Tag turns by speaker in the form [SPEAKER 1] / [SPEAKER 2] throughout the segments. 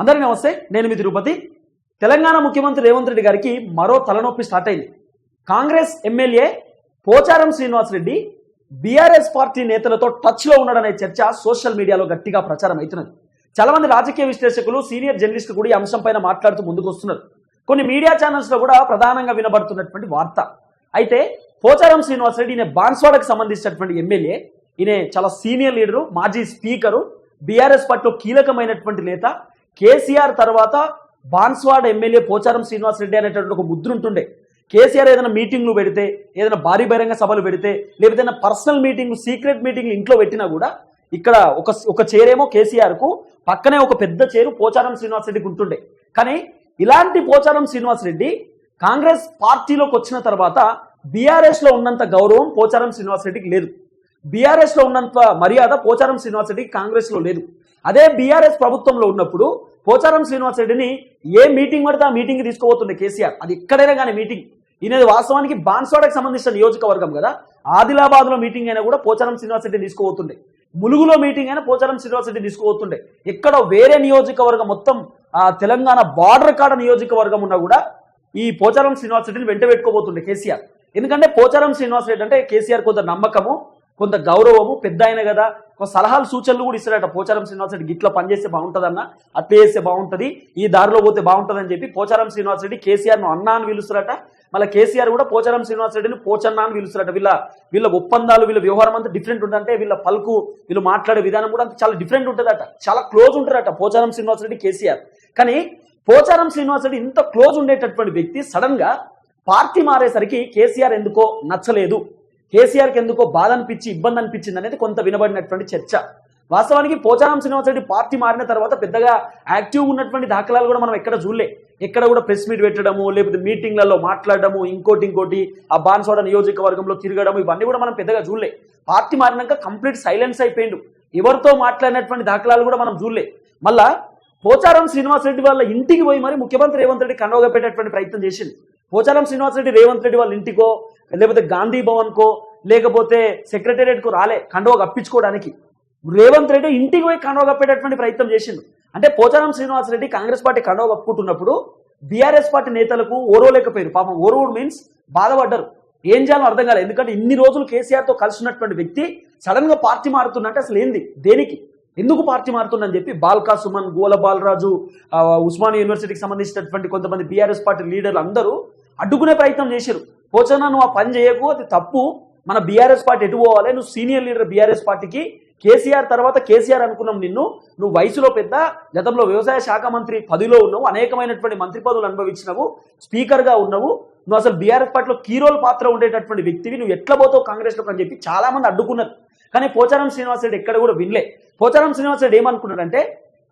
[SPEAKER 1] అందరికీ నమస్తే నేను మీ తిరుపతి. తెలంగాణ ముఖ్యమంత్రి రేవంత్ రెడ్డి గారికి మరో తలనొప్పి స్టార్ట్ అయింది. Congress MLA Pocharam Srinivasa Reddy BRS party నేతలతో టచ్లో ఉన్నాడనే చర్చ సోషల్ మీడియాలో గట్టిగా ప్రచారం అవుతున్నది. చాలా మంది రాజకీయ విశ్లేషకులు సీనియర్ జర్నలిస్టులు కూడా ఈ అంశంపైన మాట్లాడుతూ ముందుకు వస్తున్నారు. కొన్ని మీడియా ఛానల్స్లో కూడా ప్రధానంగా వినబడుతున్నటువంటి వార్త. అయితే పోచారం శ్రీనివాసరెడ్డి ఈయన బాన్స్వాడకు సంబంధించినటువంటి ఎమ్మెల్యే ఈయన చాలా సీనియర్ లీడరు మాజీ స్పీకరు బీఆర్ఎస్ పార్టీలో కీలకమైనటువంటి నేత కేసీఆర్ తర్వాత బాన్స్వాడ ఎమ్మెల్యే పోచారం శ్రీనివాసరెడ్డి అనేటువంటి ఒక ముద్ర ఉంటుండే. కేసీఆర్ ఏదైనా మీటింగ్లు పెడితే ఏదైనా భారీ బహిరంగ సభలు పెడితే లేకపోతే ఏదైనా పర్సనల్ మీటింగ్ సీక్రెట్ మీటింగ్లు ఇంట్లో పెట్టినా కూడా ఇక్కడ ఒక ఒక చేరేమో కేసీఆర్కు పక్కనే ఒక పెద్ద చేరు పోచారం శ్రీనివాసరెడ్డికి ఉంటుండే. కానీ ఇలాంటి పోచారం శ్రీనివాసరెడ్డి కాంగ్రెస్ పార్టీలోకి వచ్చిన తర్వాత బీఆర్ఎస్లో ఉన్నంత గౌరవం పోచారం శ్రీనివాసరెడ్డికి లేదు. బీఆర్ఎస్లో ఉన్నంత మర్యాద పోచారం శ్రీనివాసరెడ్డికి కాంగ్రెస్లో లేదు. అదే బీఆర్ఎస్ ప్రభుత్వంలో ఉన్నప్పుడు పోచారం శ్రీనివాసరెడ్డిని ఏ మీటింగ్ పడితే ఆ మీటింగ్ తీసుకోబోతుంది కేసీఆర్. అది ఎక్కడైనా కానీ మీటింగ్. ఈయనది వాస్తవానికి బాన్స్వాడకు సంబంధించిన నియోజకవర్గం కదా. ఆదిలాబాద్లో మీటింగ్ అయినా కూడా పోచారం శ్రీనివాసరెడ్డి తీసుకోబోతుండే. ములుగులో మీటింగ్ అయినా పోచారం శ్రీనివాసరెడ్డి తీసుకోబోతుండే. ఎక్కడో వేరే నియోజకవర్గం మొత్తం ఆ తెలంగాణ బార్డర్ కాడ నియోజకవర్గం ఉన్నా కూడా ఈ పోచారం శ్రీనివాసరెడ్డిని వెంట పెట్టుకోబోతుండే కేసీఆర్. ఎందుకంటే పోచారం శ్రీనివాసరెడ్డి అంటే కేసీఆర్ కొంత నమ్మకము. కొంత గౌరవము పెద్ద ఆయన కదా. ఒక సలహాలు సూచనలు కూడా ఇస్తారట పోచారం శ్రీనివాసరెడ్డి గిట్ల పనిచేస్తే బాగుంటుందన్న అట్లా చేస్తే బాగుంటుంది. ఈ దారిలో పోతే బాగుంటుందని చెప్పి పోచారం శ్రీనివాసరెడ్డి కేసీఆర్ను అన్నా అని పిలుస్తారట. మళ్ళీ కేసీఆర్ కూడా పోచారం శ్రీనివాసరెడ్డిని పోచన్న అని పిలుస్తారట. వీళ్ళ వీళ్ళ ఒప్పందాలు వీళ్ళ వ్యవహారం అంతా డిఫరెంట్ ఉందంటే వీళ్ళ పలుకు వీళ్ళు మాట్లాడే విధానం కూడా అంత చాలా డిఫరెంట్ ఉంటుందట. చాలా క్లోజ్ ఉంటారట పోచారం శ్రీనివాసరెడ్డి కేసీఆర్. కానీ పోచారం శ్రీనివాసరెడ్డి ఇంత క్లోజ్ ఉండేటటువంటి వ్యక్తి సడన్గా పార్టీ మారేసరికి కేసీఆర్ ఎందుకో నచ్చలేదు. కేసీఆర్కి ఎందుకో బాధ అనిపించి ఇబ్బంది అనిపించింది అనేది కొంత వినబడినటువంటి చర్చ. వాస్తవానికి పోచారం శ్రీనివాసరెడ్డి పార్టీ మారిన తర్వాత పెద్దగా యాక్టివ్ ఉన్నటువంటి దాఖలాలు కూడా మనం ఎక్కడ చూడలే. ఎక్కడ కూడా ప్రెస్ మీట్ పెట్టడము లేకపోతే మీటింగ్లలో మాట్లాడడము ఇంకోటి ఇంకోటి ఆ బాన్సోడ నియోజకవర్గంలో తిరగడం ఇవన్నీ కూడా మనం పెద్దగా చూడలే. పార్టీ మారినాక కంప్లీట్ సైలెన్స్ అయిపోయిండు. ఎవరితో మాట్లాడినటువంటి దాఖలాలు కూడా మనం చూడలే. మళ్ళా పోచారం శ్రీనివాసరెడ్డి వాళ్ళ ఇంటికి పోయి మరి ముఖ్యమంత్రి రేవంత్ రెడ్డి కండవగా పెట్టేటువంటి ప్రయత్నం చేసింది పోచారం శ్రీనివాసరెడ్డి రేవంత్ రెడ్డి వాళ్ళ ఇంటికో లేకపోతే గాంధీ భవన్కో లేకపోతే సెక్రటేరియట్కో రాలే కండవ కప్పించుకోవడానికి. రేవంత్ రెడ్డి ఇంటికి పోయి కండవ కప్పేటటువంటి ప్రయత్నం చేసిండు. అంటే పోచారం శ్రీనివాసరెడ్డి కాంగ్రెస్ పార్టీ కండవ కప్పుకుంటున్నప్పుడు బీఆర్ఎస్ పార్టీ నేతలకు ఓరవలేకపోయారు పాపం ఓరోడు మీన్స్ బాధపడ్డారు. ఏం చేయాలో అర్థం కాలేదు. ఎందుకంటే ఇన్ని రోజులు కేసీఆర్తో కలిసి ఉన్నటువంటి వ్యక్తి సడన్గా పార్టీ మారుతుందంటే అసలు ఏంది? దేనికి? ఎందుకు పార్టీ మారుతుందని చెప్పి బాల్కా సుమన్ గోల బాలరాజు ఉస్మాని ఉస్మానియా యూనివర్సిటీకి సంబంధించినటువంటి కొంతమంది బీఆర్ఎస్ పార్టీ లీడర్లు అందరూ అడ్డుకునే ప్రయత్నం చేశారు పోచనా నువ్వు ఆ పని చేయకు అది తప్పు. మన బీఆర్ఎస్ పార్టీ ఎటు పోవాలి? నువ్వు సీనియర్ లీడర్ బీఆర్ఎస్ పార్టీకి. కేసీఆర్ తర్వాత కేసీఆర్ అనుకున్నాం నిన్ను. నువ్వు వయసులో పెద్ద గతంలో వ్యవసాయ శాఖ మంత్రి పదిలో ఉన్నావు. అనేకమైనటువంటి మంత్రి పదవులు అనుభవించినవు. స్పీకర్గా ఉన్నావు. నువ్వు అసలు బీఆర్ఎస్ పార్టీలో కీరోల్ పాత్ర ఉండేటటువంటి వ్యక్తివి. నువ్వు ఎట్లా పోతావు కాంగ్రెస్లోకి అని చెప్పి చాలా మంది అడ్డుకున్నారు. కానీ పోచారం శ్రీనివాసరెడ్డి ఎక్కడ కూడా వినలే. పోచారం శ్రీనివాసరెడ్డి ఏమనుకున్నాడంటే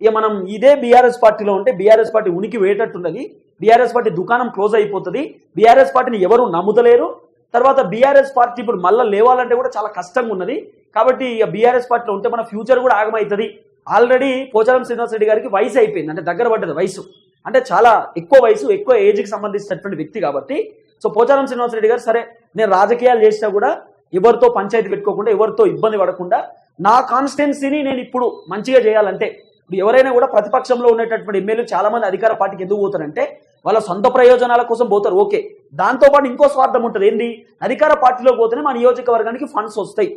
[SPEAKER 1] ఇక మనం ఇదే బీఆర్ఎస్ పార్టీలో ఉంటే బీఆర్ఎస్ పార్టీ ఉనికి వేయటట్టున్నది బీఆర్ఎస్ పార్టీ దుకాణం క్లోజ్ అయిపోతుంది. బీఆర్ఎస్ పార్టీని ఎవరు నమ్ముతలేరు. తర్వాత బీఆర్ఎస్ పార్టీ ఇప్పుడు మళ్ళీ లేవాలంటే కూడా చాలా కష్టంగా ఉన్నది. కాబట్టి ఇక బీఆర్ఎస్ పార్టీలో ఉంటే మన ఫ్యూచర్ కూడా ఆగమవుతుంది ఆల్రెడీ పోచారం శ్రీనివాసరెడ్డి గారికి వయసు అయిపోయింది. అంటే దగ్గర పడ్డది వయసు. అంటే చాలా ఎక్కువ వయసు ఎక్కువ ఏజ్కి సంబంధించినటువంటి వ్యక్తి కాబట్టి. సో పోచారం శ్రీనివాసరెడ్డి గారు సరే నేను రాజకీయాలు చేసినా కూడా ఎవరితో పంచాయతీ పెట్టుకోకుండా ఎవరితో ఇబ్బంది పడకుండా నా కాన్స్టిట్యున్సీని నేను ఇప్పుడు మంచిగా చేయాలంటే ఇప్పుడు ఎవరైనా కూడా ప్రతిపక్షంలో ఉండేటటువంటి ఎమ్మెల్యే చాలా మంది అధికార పార్టీకి ఎందుకు పోతారంటే వాళ్ళ సొంత ప్రయోజనాల కోసం పోతారు ఓకే. దాంతోపాటు ఇంకో స్వార్థం ఉంటుంది. ఏంది? అధికార పార్టీలో పోతేనే మా నియోజకవర్గానికి ఫండ్స్ వస్తాయి.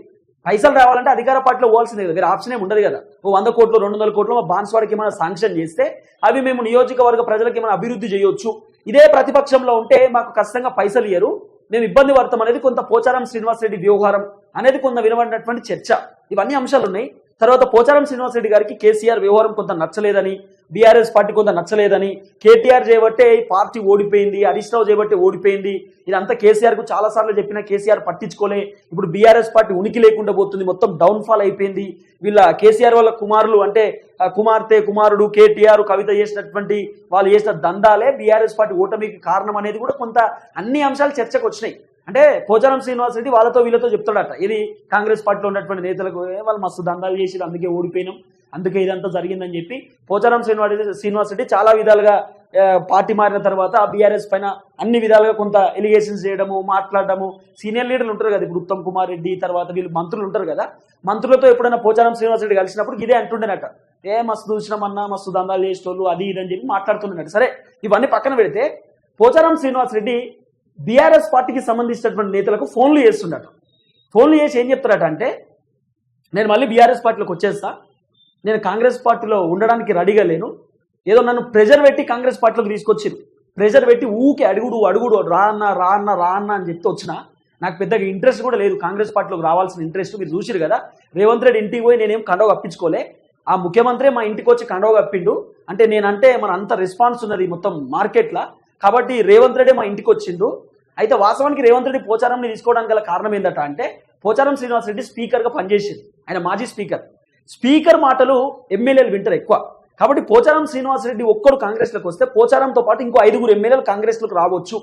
[SPEAKER 1] పైసలు రావాలంటే అధికార పార్టీలో పోవాల్సిందే కదా. వేరే ఆప్షన్ ఏమి ఉండదు కదా. ఓ వంద కోట్లు రెండు వందల కోట్లు మా బాన్స్వాడికి ఏమైనా శాంక్షన్ చేస్తే అవి మేము నియోజకవర్గ ప్రజలకు ఏమైనా అభివృద్ధి చేయొచ్చు. ఇదే ప్రతిపక్షంలో ఉంటే మాకు ఖచ్చితంగా పైసలు ఇయ్యరు. మేము ఇబ్బంది పడతాం అనేది కొంత పోచారం శ్రీనివాసరెడ్డి వ్యవహారం అనేది కొంత వినబడినటువంటి చర్చ. ఇవన్నీ అంశాలు ఉన్నాయి తర్వాత పోచారం శ్రీనివాసరెడ్డి గారికి కేసీఆర్ వ్యవహారం కొంత నచ్చలేదని బీఆర్ఎస్ పార్టీ కొంత నచ్చలేదని కేటీఆర్ చేయబట్టే పార్టీ ఓడిపోయింది హరీష్ రావు చేయబట్టే ఓడిపోయింది. ఇదంతా కేసీఆర్కు చాలాసార్లు చాలా సార్లు చెప్పినా కేసీఆర్ పట్టించుకోలే. ఇప్పుడు బీఆర్ఎస్ పార్టీ ఉనికి లేకుండా పోతుంది మొత్తం డౌన్ ఫాల్ అయిపోయింది. వీళ్ళ కేసీఆర్ వాళ్ళ కుమారులు అంటే కుమార్తె కుమారుడు కేటీఆర్ కవిత చేసినటువంటి వాళ్ళు చేసిన దందాలే బీఆర్ఎస్ పార్టీ ఓటమికి కారణం అనేది కూడా కొంత అన్ని అంశాలు చర్చకు వచ్చినాయి. అంటే పోచారం శ్రీనివాస్ రెడ్డి వాళ్ళతో వీళ్ళతో చెప్తాడట. ఇది కాంగ్రెస్ పార్టీలో ఉన్నటువంటి నేతలకు వాళ్ళు మస్తు దందాలు చేసి అందుకే ఓడిపోయినాం. అందుకే ఇదంతా జరిగిందని చెప్పి పోచారం శ్రీనివాస్ రెడ్డి శ్రీనివాస్ రెడ్డి చాలా విధాలుగా పార్టీ మారిన తర్వాత బీఆర్ఎస్ పైన అన్ని విధాలుగా కొంత ఎలిగేషన్స్ చేయడము మాట్లాడడము సీనియర్ లీడర్లు ఉంటారు కదా ఇప్పుడు ఉత్తమ్ కుమార్ రెడ్డి తర్వాత వీళ్ళు మంత్రులు ఉంటారు కదా మంత్రులతో ఎప్పుడైనా పోచారం శ్రీనివాస్ రెడ్డి కలిసినప్పుడు ఇదే అంటుండేనట. ఏ మస్తు చూసినామన్నా మస్తు దందాలు చేసేటోళ్ళు అది ఇది అని చెప్పి మాట్లాడుతున్నాడు సరే ఇవన్నీ పక్కన పెడితే పోచారం శ్రీనివాస్ రెడ్డి బీఆర్ఎస్ పార్టీకి సంబంధించినటువంటి నేతలకు ఫోన్లు చేస్తుండట. ఫోన్లు చేసి ఏం చెప్తారట అంటే నేను మళ్ళీ బీఆర్ఎస్ పార్టీలోకి వచ్చేస్తా నేను కాంగ్రెస్ పార్టీలో ఉండడానికి రెడీగా లేను. ఏదో నన్ను ప్రెజర్ పెట్టి కాంగ్రెస్ పార్టీలోకి తీసుకొచ్చారు ప్రెజర్ పెట్టి ఊకే అడుగుడు అడుగుడు రా అన్న రా అన్న రా అన్న అని చెప్తే వచ్చిన నాకు పెద్దగా ఇంట్రెస్ట్ కూడా లేదు. కాంగ్రెస్ పార్టీలోకి రావాల్సిన ఇంట్రెస్ట్ మీరు చూసిరు కదా. రేవంత్ రెడ్డి ఇంటికి పోయి నేనేం కండవ కప్పించుకోలే. ఆ ముఖ్యమంత్రి మా ఇంటికి వచ్చి కండవ కప్పిండు. అంటే నేనంటే మన అంత రెస్పాన్స్ ఉన్నది మొత్తం మార్కెట్లో కాబట్టి రేవంత్ రెడ్డి మా ఇంటికి వచ్చిండు. అయితే వాస్తవానికి రేవంత్ రెడ్డి పోచారంని తీసుకోవడానికి గల కారణం ఏంటంటే అంటే పోచారం శ్రీనివాస్ రెడ్డి స్పీకర్గా పనిచేసింది ఆయన మాజీ స్పీకర్ స్పీకర్ మాటలు ఎమ్మెల్యేలు వింటారు ఎక్కువ. కాబట్టి పోచారం శ్రీనివాసరెడ్డి ఒక్కరు కాంగ్రెస్లోకి వస్తే పోచారంతో పాటు ఇంకో ఐదుగురు ఎమ్మెల్యేలు కాంగ్రెస్లోకి రావచ్చు.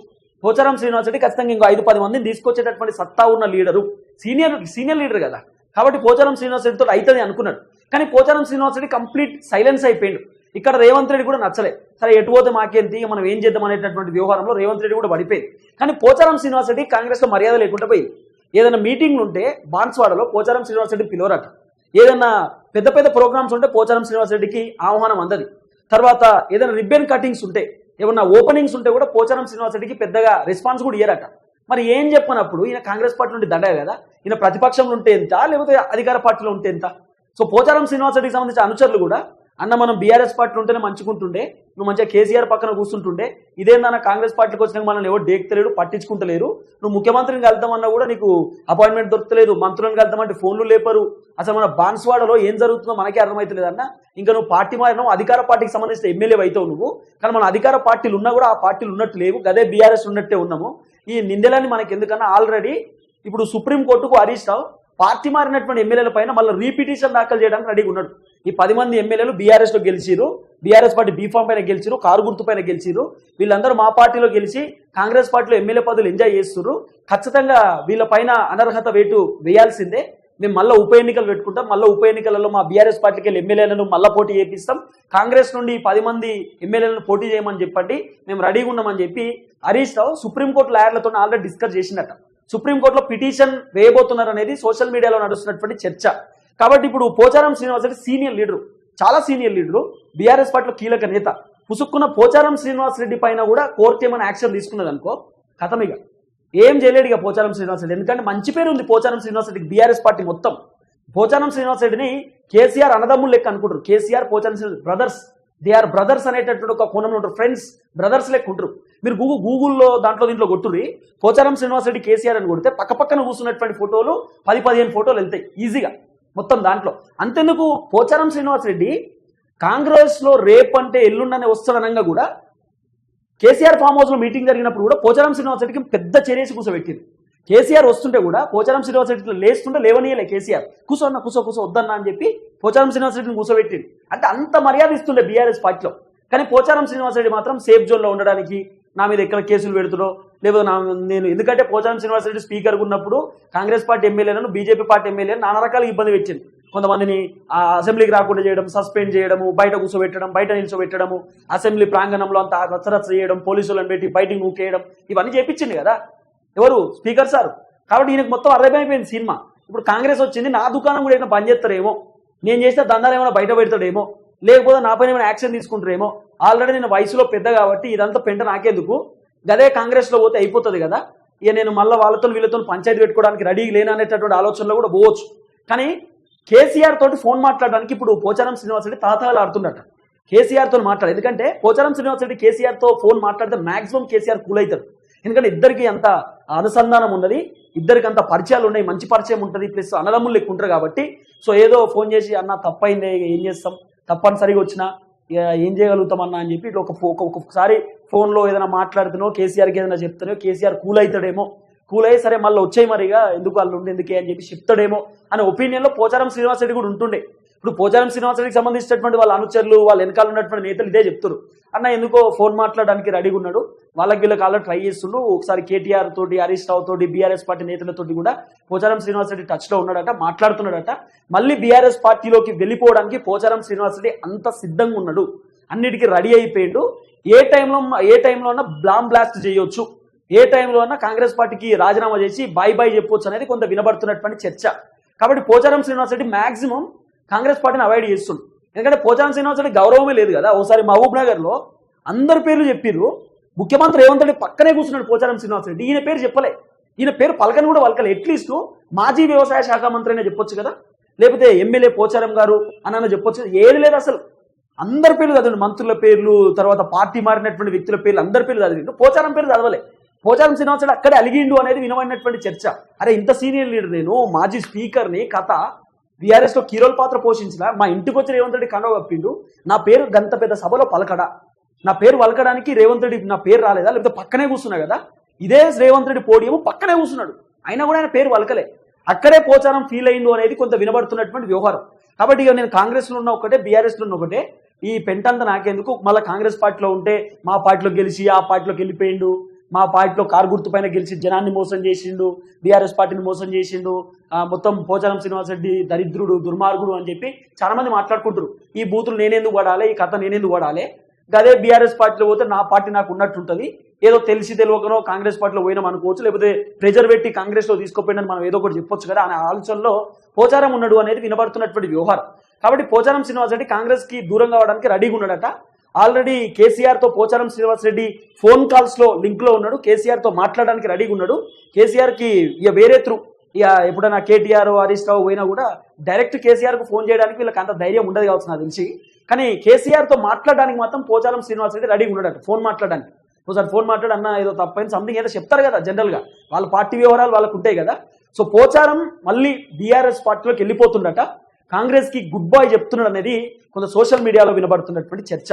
[SPEAKER 1] పోచారం శ్రీనివాసరెడ్డి ఖచ్చితంగా ఇంకో ఐదు పది మందిని తీసుకొచ్చేటటువంటి సత్తా ఉన్న లీడరు. సీనియర్ సీనియర్ లీడర్ కదా. కాబట్టి పోచారం శ్రీనివాసరెడ్డితో అవుతుంది అనుకున్నాడు. కానీ పోచారం శ్రీనివాసరెడ్డి కంప్లీట్ సైలెన్స్ అయిపోయిండు. ఇక్కడ రేవంత్ రెడ్డి కూడా నచ్చలే. సరే ఎటుపోతే మాకేంటి మనం ఏం చేద్దాం అనేటటువంటి వ్యవహారంలో రేవంత్ రెడ్డి కూడా పడిపోయింది కానీ పోచారం శ్రీనివాసరెడ్డి కాంగ్రెస్లో మర్యాద లేకుండా పోయింది ఏదైనా మీటింగ్లు ఉంటే బాన్స్వాడలో పోచారం శ్రీనివాసరెడ్డి పిలవరట. ఏదైనా పెద్ద పెద్ద ప్రోగ్రామ్స్ ఉంటే పోచారం శ్రీనివాస్ రెడ్డికి ఆహ్వానం అందది. తర్వాత ఏదైనా రిబ్బన్ కటింగ్స్ ఉంటే ఏమన్నా ఓపెనింగ్స్ ఉంటే కూడా పోచారం శ్రీనివాస్ రెడ్డికి పెద్దగా రెస్పాన్స్ కూడా ఇయ్యరట. మరి ఏం చెప్పనప్పుడు ఈయన కాంగ్రెస్ పార్టీ నుండి దండగా కదా? ఈయన ప్రతిపక్షంలో ఉంటే ఎంత లేకపోతే అధికార పార్టీలో ఉంటే ఎంత? సో పోచారం శ్రీనివాస్ రెడ్డికి సంబంధించిన అనుచరులు కూడా అన్న మనం బీఆర్ఎస్ పార్టీలో ఉంటేనే మంచుకుంటుండే నువ్వు మంచిగా కేసీఆర్ పక్కన కూర్చుంటుండే ఇదేందన్న కాంగ్రెస్ పార్టీకి వచ్చినాక మనల్ని ఎవరు డేక్తలేడు పట్టించుకుంటలేరు? నువ్వు ముఖ్యమంత్రిని కలుద్దామన్నా కూడా నీకు అపాయింట్మెంట్ దొరకలేదు మంత్రులను కలుద్దామంటే ఫోన్లు లేపరు. అసలు మన బాన్స్వాడలో ఏం జరుగుతుందో మనకే అర్థమవుతలేదన్న ఇంకా నువ్వు పార్టీ మారినావు అధికార పార్టీకి సంబంధించిన ఎమ్మెల్యే అవుతావు నువ్వు. కానీ మన అధికార పార్టీలు ఉన్నా కూడా ఆ పార్టీలు ఉన్నట్టు లేవు. గదే బీఆర్ఎస్ ఉన్నట్టే ఉన్నాము. ఈ నిందెలని మనకి ఎందుకన్నా ఆల్రెడీ ఇప్పుడు సుప్రీంకోర్టుకు హరీష్ రావు పార్టీ మారినటువంటి ఎమ్మెల్యేల పైన మళ్ళీ రీపిటిషన్ దాఖలు చేయడానికి రెడీగా ఉన్నాడు. ఈ పది మంది ఎమ్మెల్యేలు బీఆర్ఎస్లో గెలిచిరు బీఆర్ఎస్ పార్టీ బీఫామ్ పైన గెలిచిరు కారు గుర్తు పైన గెలిచిరు. వీళ్ళందరూ మా పార్టీలో గెలిచి కాంగ్రెస్ పార్టీలో ఎమ్మెల్యే పదవులు ఎంజాయ్ చేస్తున్నారు ఖచ్చితంగా వీళ్ళ పైన అనర్హత వేటు వేయాల్సిందే. మేము మళ్ళీ ఉప ఎన్నికలు పెట్టుకుంటాం. మళ్ళీ ఉప ఎన్నికలలో మా బీఆర్ఎస్ పార్టీకి వెళ్ళి ఎమ్మెల్యేలను మళ్ళీ పోటీ చేపిస్తాం. కాంగ్రెస్ నుండి పది మంది ఎమ్మెల్యేలను పోటీ చేయమని చెప్పండి. మేము రెడీగా ఉన్నామని చెప్పి హరీష్ రావు సుప్రీంకోర్టు లాయర్లతో ఆల్రెడీ డిస్కస్ చేసినట్ట సుప్రీంకోర్టులో పిటిషన్ వేయబోతున్నారు అనేది సోషల్ మీడియాలో నడుస్తున్నటువంటి చర్చ. కాబట్టి ఇప్పుడు పోచారం శ్రీనివాస్ రెడ్డి సీనియర్ లీడరు చాలా సీనియర్ లీడరు బీఆర్ఎస్ పార్టీలో కీలక నేత. పుసుక్కున్న పోచారం శ్రీనివాస్ రెడ్డి పైన కూడా కోర్టు ఏమైనా యాక్షన్ తీసుకున్నది అనుకో కథమిగ ఏం చేయలేడు ఇక పోచారం శ్రీనివాస్ రెడ్డి. ఎందుకంటే మంచి పేరు ఉంది పోచారం శ్రీనివాస్ రెడ్డికి బీఆర్ఎస్ పార్టీ మొత్తం. పోచారం శ్రీనివాస్ రెడ్డిని కేసీఆర్ అన్నదమ్ములు లెక్క అనుకుంటారు. KCR Pocharam brothers they are brothers అనేటటువంటి ఒక కోణంలో ఉంటారు. ఫ్రెండ్స్ బ్రదర్స్ లెక్క ఉంటారు. మీరు గూగుల్ గూగుల్లో దాంట్లో దీంట్లో కొట్టుర్రి. పోచారం శ్రీనివాస్ రెడ్డి కేసీఆర్ అని కొడితే పక్క పక్కన కూర్చున్నటువంటి ఫోటోలు పది పదిహేను ఫోటోలు వెళ్తాయి. ఈజీగా మొత్తం దాంట్లో. అంతెందుకు? పోచారం శ్రీనివాస్ రెడ్డి కాంగ్రెస్లో రేపంటే ఎల్లుండనే వస్తాడనంగా కూడా కేసీఆర్ ఫామ్ హౌస్లో మీటింగ్ జరిగినప్పుడు కూడా పోచారం శ్రీనివాస్ రెడ్డికి పెద్ద చర్యసి కూర్చోబెట్టింది. కేసీఆర్ వస్తుంటే కూడా పోచారం శ్రీనివాస రెడ్డి లేస్తుంటే లేవనీయలే కేసీఆర్. కూర్చోన్న కూర్చో కూర్చో వద్దన్నా అని చెప్పి పోచారం శ్రీనివాస రెడ్డిని కూర్చోబెట్టింది అంటే అంత మర్యాద ఇస్తుండే బీఆర్ఎస్ పార్టీలో. కానీ పోచారం శ్రీనివాస రెడ్డి మాత్రం సేఫ్ జోన్లో ఉండడానికి నా మీద ఎక్కడ కేసులు పెడుతుడో లేకపోతే నా నేను ఎందుకంటే పోచారం శ్రీనివాస రెడ్డి స్పీకర్ ఉన్నప్పుడు కాంగ్రెస్ పార్టీ ఎమ్మెల్యేలను బీజేపీ పార్టీ ఎమ్మెల్యేలను నానా రకాల ఇబ్బంది పెట్టింది కొంతమందిని ఆ అసెంబ్లీకి రాకుండా చేయడం సస్పెండ్ చేయడము బయట కూర్చోబెట్టడం బయట నిల్చోబెట్టడము అసెంబ్లీ ప్రాంగణంలో అంతా రచ్చరచ్చ చేయడం పోలీసులను పెట్టి బయటికి నూకేయడం ఇవన్నీ చేపించింది కదా. ఎవరు? Speaker sir. కాబట్టి ఈయనకు మొత్తం అర్థమైపోయింది సినిమా. ఇప్పుడు కాంగ్రెస్ వచ్చింది నా దుకాణం కూడా ఏమైనా పనిచేస్తారేమో చేస్తారేమో? నేను చేసిన దందాలు ఏమైనా బయట పెడతాడేమో? లేకపోతే నా పైన ఏమైనా యాక్షన్ తీసుకుంటారేమో? ఆల్రెడీ నేను వయసులో పెద్ద కాబట్టి ఇదంతా పెంట నాకెందుకు? గదే కాంగ్రెస్లో పోతే అయిపోతుంది కదా. ఇక నేను మళ్ళీ వాళ్ళతో వీళ్ళతో పంచాయతీ పెట్టుకోవడానికి రెడీ లేననేటటువంటి ఆలోచనలో కూడా పోవచ్చు. కానీ కేసీఆర్ తోటి ఫోన్ మాట్లాడడానికి ఇప్పుడు పోచారం శ్రీనివాస్ రెడ్డి తాతగాలు ఆడుతుండట. కేసీఆర్తో మాట్లాడు. ఎందుకంటే పోచారం శ్రీనివాస్ రెడ్డి కేసీఆర్తో ఫోన్ మాట్లాడితే మాక్సిమం కేసీఆర్ కూల్ అవుతాడు ఎందుకంటే ఇద్దరికి అంత అనుసంధానం ఉన్నది. ఇద్దరికి అంత పరిచయాలు ఉన్నాయి. మంచి పరిచయం ఉంటుంది. ప్లస్ అన్నదమ్ములు ఎక్కువ ఉంటారు కాబట్టి. సో ఏదో ఫోన్ చేసి అన్న తప్పైంది ఏం చేస్తాం? తప్పనిసరిగా వచ్చినా ఇక ఏం చేయగలుగుతాం అన్న? అని చెప్పి ఇట్లా ఒక ఒక్కొక్కసారి ఫోన్లో ఏదైనా మాట్లాడుతున్నావు కేసీఆర్కి ఏదైనా చెప్తానో కేసీఆర్ కూల్ అవుతాడేమో కూల్ అయ్యి సరే మళ్ళీ వచ్చాయి మరిగా ఎందుకు వాళ్ళు ఉండి ఎందుకే అని చెప్పి చెప్తాడేమో. అనే ఒపీనియన్లో పోచారం శ్రీనివాస్ రెడ్డి కూడా ఉంటుండే. ఇప్పుడు పోచారం శ్రీనివాస్ సంబంధించినటువంటి వాళ్ళ అనుచరులు వాళ్ళ వెనకాల ఉన్నటువంటి నేతలు ఇదే చెప్తారు అన్న ఎందుకో ఫోన్ మాట్లాడడానికి రెడీగా ఉన్నాడు. వాళ్ళకి వీళ్ళకి ఆల్రెడీ ట్రై చేస్తుండు ఒకసారి కేటీఆర్ తోటి హరీష్ రావు తోటి బీఆర్ఎస్ పార్టీ నేతలతోటి కూడా పోచారం శ్రీనివాస్ రెడ్డి టచ్లో ఉన్నాడట మాట్లాడుతున్నాడట. మళ్ళీ బీఆర్ఎస్ పార్టీలోకి వెళ్ళిపోవడానికి పోచారం శ్రీనివాస్ రెడ్డి అంత సిద్ధంగా ఉన్నాడు. అన్నిటికీ రెడీ అయిపోయిండు. ఏ టైంలో ఏ టైంలో అన్నా బ్లామ్ బ్లాస్ట్ చేయొచ్చు. ఏ టైంలో అన్నా కాంగ్రెస్ పార్టీకి రాజీనామా చేసి బాయ్ బాయ్ చెప్పొచ్చు అనేది కొంత వినబడుతున్నటువంటి చర్చ. కాబట్టి పోచారం శ్రీనివాస్ రెడ్డి మాక్సిమం కాంగ్రెస్ పార్టీని అవాయిడ్ చేస్తుండు ఎందుకంటే పోచారం శ్రీనివాసరెడ్డి గౌరవమే లేదు కదా. ఒకసారి మహబూబ్ నగర్లో అందరి పేర్లు చెప్పిర్రు. ముఖ్యమంత్రి రేవంత్ రెడ్డి పక్కనే కూర్చున్నాడు పోచారం శ్రీనివాసరెడ్డి ఈయన పేరు చెప్పలే. ఈయన పేరు పలకని కూడా పలకలే. అట్లీస్ట్ మాజీ వ్యవసాయ శాఖ మంత్రి అయినా చెప్పొచ్చు కదా. లేకపోతే ఎమ్మెల్యే పోచారం గారు అని చెప్పొచ్చు ఏది లేదు అసలు. అందరి పేర్లు చదివిండు. మంత్రుల పేర్లు తర్వాత పార్టీ మారినటువంటి వ్యక్తుల పేర్లు అందరి పేర్లు చదివిండు. పోచారం పేరు చదవలే. పోచారం శ్రీనివాసరెడ్డి అక్కడే అలిగిండు అనేది వినబడినటువంటి చర్చ. అరే ఇంత సీనియర్ లీడర్ నేను మాజీ స్పీకర్ని కథ బీఆర్ఎస్లో కీరోల్ పాత్ర పోషించిన మా ఇంటికి వచ్చి రేవంత్ రెడ్డి కండవ కప్పిండు. నా పేరు గంత పెద్ద సభలో పలకడా. నా పేరు పలకడానికి రేవంత్ రెడ్డి నా పేరు రాలేదా? లేకపోతే పక్కనే కూర్చున్నా కదా? ఇదే రేవంత్ రెడ్డి పోడియం పక్కనే కూర్చున్నాడు. అయినా కూడా ఆయన పేరు పలకలే అక్కడే పోచారం ఫీల్ అయిండు అనేది కొంత వినబడుతున్నటువంటి వ్యవహారం. కాబట్టి ఇక నేను కాంగ్రెస్లో ఉన్న ఒకటే బీఆర్ఎస్లో ఉన్న ఒకటే. ఈ పెంటంతా నాకెందుకు? మళ్ళీ కాంగ్రెస్ పార్టీలో ఉంటే మా పార్టీలో గెలిచి ఆ పార్టీలోకి వెళ్ళిపోయిండు. మా పార్టీలో కారు గుర్తు పైన గెలిచి జనాన్ని మోసం చేసిండు బీఆర్ఎస్ పార్టీని మోసం చేసిండు మొత్తం పోచారం శ్రీనివాసరెడ్డి దరిద్రుడు దుర్మార్గుడు అని చెప్పి చాలా మంది మాట్లాడుకుంటారు ఈ బూతులు నేనెందుకు పడాలి ఈ కథ నేనేందుకు పడాలి అదే బీఆర్ఎస్ పార్టీలో పోతే నా పార్టీ నాకు ఉన్నట్టుంటది. ఏదో తెలిసి తెలియకనో కాంగ్రెస్ పార్టీలో పోయినాం అనుకోవచ్చు లేకపోతే ప్రెజర్ పెట్టి కాంగ్రెస్లో తీసుకోపోయినని మనం ఏదో ఒకటి చెప్పొచ్చు కదా అనే ఆలోచనలో పోచారం ఉన్నాడు అనేది వినబడుతున్నటువంటి వ్యవహారం. కాబట్టి పోచారం శ్రీనివాస్ రెడ్డి కాంగ్రెస్కి దూరం కావడానికి రెడీగా ఉన్నాడట. ఆల్రెడీ కేసీఆర్తో పోచారం శ్రీనివాస్ రెడ్డి ఫోన్ కాల్స్లో లింక్లో ఉన్నాడు. కేసీఆర్తో మాట్లాడడానికి రెడీగా ఉన్నాడు. కేసీఆర్కి ఇక వేరే త్రూ ఇక ఎప్పుడైనా కేటీఆర్ హరీష్ రావు పోయినా కూడా డైరెక్ట్ కేసీఆర్కు ఫోన్ చేయడానికి వీళ్ళకి అంత ధైర్యం ఉండదు కావచ్చు నాకు తెలిసి. కానీ కేసీఆర్తో మాట్లాడడానికి మాత్రం పోచారం శ్రీనివాస్ రెడ్డి రెడీగా ఉన్నాడు ఫోన్ మాట్లాడడానికి. ఒకసారి ఫోన్ మాట్లాడి అన్న ఏదో తప్పని సంథింగ్ ఏదో చెప్తారు కదా జనరల్గా. వాళ్ళ పార్టీ వ్యవహారాలు వాళ్ళకు ఉంటాయి కదా. సో పోచారం మళ్ళీ బీఆర్ఎస్ పార్టీలోకి వెళ్ళిపోతుండట కాంగ్రెస్కి గుడ్ బాయ్ చెప్తున్నాడు అనేది కొంత సోషల్ మీడియాలో వినబడుతున్నటువంటి చర్చ.